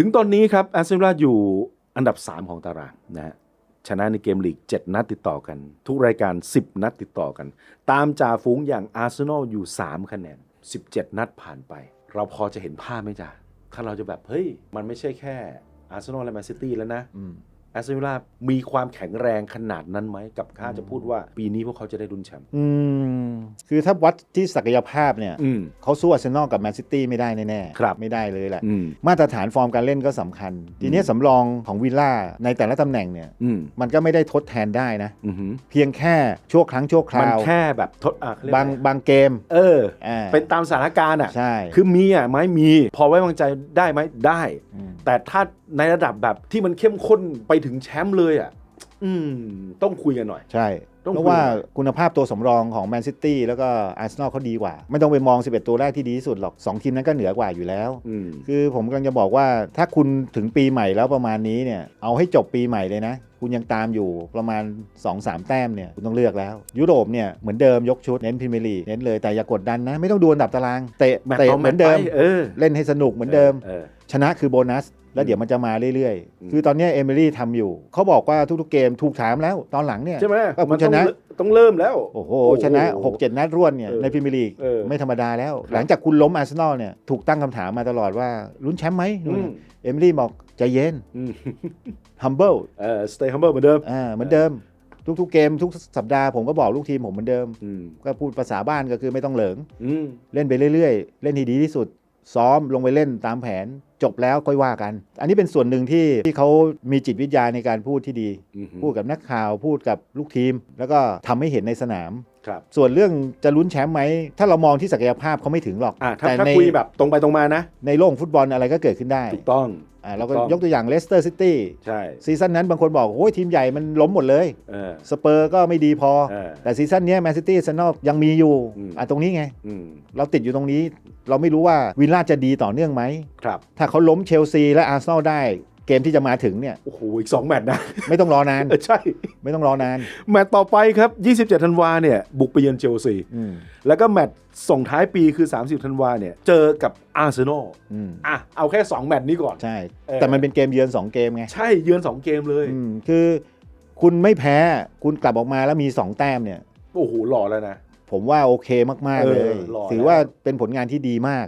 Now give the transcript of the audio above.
ถึงตอนนี้ครับอาร์เซนอลอยู่อันดับ 3 ของตารางนะฮะชนะในเกมลีก 7 นัดติดต่อกัน ทุกรายการ 10 นัดติดต่อกัน ตามจ่าฝูงอย่างอาร์เซนอลอยู่ 3 คะแนน 17 นัดผ่านไป เราพอจะเห็นภาพไหมจ๊ะถ้าเราจะแบบ เฮ้ย มันไม่ใช่แค่อาร์เซนอลและแมนซิตี้แล้วนะอืมแอสตันวิลล่ามีความแข็งแรงขนาดนั้นไหมกับข้าจะพูดว่าปีนี้พวกเขาจะได้ดุนแชมป์อืม คือถ้าวัดที่ศักยภาพเนี่ยอืม เขาสู้อาร์เซนอลกับแมนซิตี้ไม่ได้แน่ๆครับ ไม่ได้เลยแหละ อืม มาตรฐานฟอร์มการเล่นก็สำคัญ ทีเนี้ยสำรองของวิลล่าในแต่ละตำแหน่งเนี่ยอืมมันก็ไม่ได้ทดแทนได้นะ อือหือเพียงแค่ชั่วครั้งชั่วคมันราว แค่แบบทดอะเขเรียกบางอะไรบางเกมเออ อ่าเป็นตามสถานการณ์อะ ใช่ คือมีอะไหมมี พอไว้วางใจได้ไหมได้มแต่ถ้าในระดับแบบที่มันเข้มข้นไปถึงแชมป์เลยอะ อืม ต้องคุยกันหน่อย ใช่ต้อง เพราะว่าคุยหน่อยคุณภาพตัวสำรองของแมนซิตี้แล้วก็อาร์เซนอลเขาดีกว่า ไม่ต้องไปมอง 11 ตัวแรกที่ดีที่สุดหรอก 2 ทีมนั้นก็เหนือกว่าอยู่แล้วอืมคือผมกำลังจะบอกว่าถ้าคุณถึงปีใหม่แล้วประมาณนี้เนี่ยเอาให้จบปีใหม่เลยนะ คุณยังตามอยู่ประมาณ 2-3 แต้มเนี่ยคุณต้องเลือกแล้ว ยุโรปเนี่ยเหมือนเดิมยกชุดเน้นพรีเมียร์ลีกเน้นเลยแต่อย่ากดดันนะ ไม่ต้องดูอันดับตารางเตะแมตช์เตะต่อเหแมมืตอนช์เดิมไปเออเล่นให้สนุกเหมือนเดิมเออชนะคือโบนัส แล้วเดี๋ยวมันจะมาเรื่อยอืมๆคือตอนเนี้ยเอมิลี่ทำอยู่ เขาบอกว่าทุกๆเกมถูกถามแล้วตอนหลังเนี่ยใช่ไหมก็คุมัณนชต้องนะต้องเริ่มแล้ว โอ้โห ชนะ 6-7 นัดรวดเนี่ยเออในพรีเมียร์ลีกเออไม่ธรรมดาแล้วครับหลังจากคุณล้มอาร์เซนอลเนี่ยถูกตั้งคำถามมาตลอดว่าลุ้นแชมป์ไหมอืมเอมิลี่บอกใจเย็นอืม humble เออ stay humble เหมือนเดิมอ่าเหมือนเดิมทุกๆเกมทุกสัปดาห์ผมก็บอกลูกทีมผมเหมือนเดิมอืมก็พูดภาษาบ้านก็คือไม่ต้องเหลิงอืมเล่นไปเรื่อยๆ เล่นให้ดีที่สุด ซ้อมลงไปเล่นตามแผน จบแล้วค่อยว่ากัน อันนี้เป็นส่วนหนึ่งที่ที่เขามีจิตวิทยาในการพูดที่ดีอืมพูดกับนักข่าวพูดกับลูกทีม แล้วก็ทำให้เห็นในสนามครับส่วนเรื่องจะลุ้นแชมป์ไหม ถ้าเรามองที่ศักยภาพเขาไม่ถึงหรอกอะถ้าแต่ถ้าในคุยแบบตรงไปตรงมานะ ในโลกฟุตบอลอะไรก็เกิดขึ้นได้ ถูกต้องอ่าเราก็ถูกต้องยกตัวอย่างเลสเตอร์ซิตี้ใช่ซีซั่นนั้นบางคนบอกโอ้ยทีมใหญ่มันล้มหมดเลยเออสเปอร์ก็ไม่ดีพอเออแต่ซีซั่นเนี้แมนซิตี้ซันนอกยังมีอยู่อืมอะตรงนี้ไงอืมเราติดอยู่ตรงนี้ เราไม่รู้ว่าวิลล่าจะดีต่อเนื่องไหมครับถ้าเขาล้มเชลซีและอาร์เซนอลได้เกมที่จะมาถึงเนี่ยโอ้โหอีก 2 แมตช์นะ ไม่ต้องรอนานเออใช่ ไม่ต้องรอนาน แมตช์ต่อไปครับ 27 ธันวาเนี่ย บุกไปเยือนเชลซีอืมแล้วก็แมตช์ส่งท้ายปีคือ 30 ธันวาเนี่ย เจอกับอาร์เซนอลอืมอะ เอาแค่ 2 แมตช์นี้ก่อน ใช่เออแต่มันเป็นเกมเยือน 2 เกมไง ใช่เยือน 2 เกมเลยอืมคือคุณไม่แพ้คุณกลับออกมาแล้วมี 2 แต้มเนี่ยโอ้โหหล่อแล้วนะผมว่าโอเคมาก ๆ เลยเออหล่อถือว่าเป็นผลงานที่ดีมาก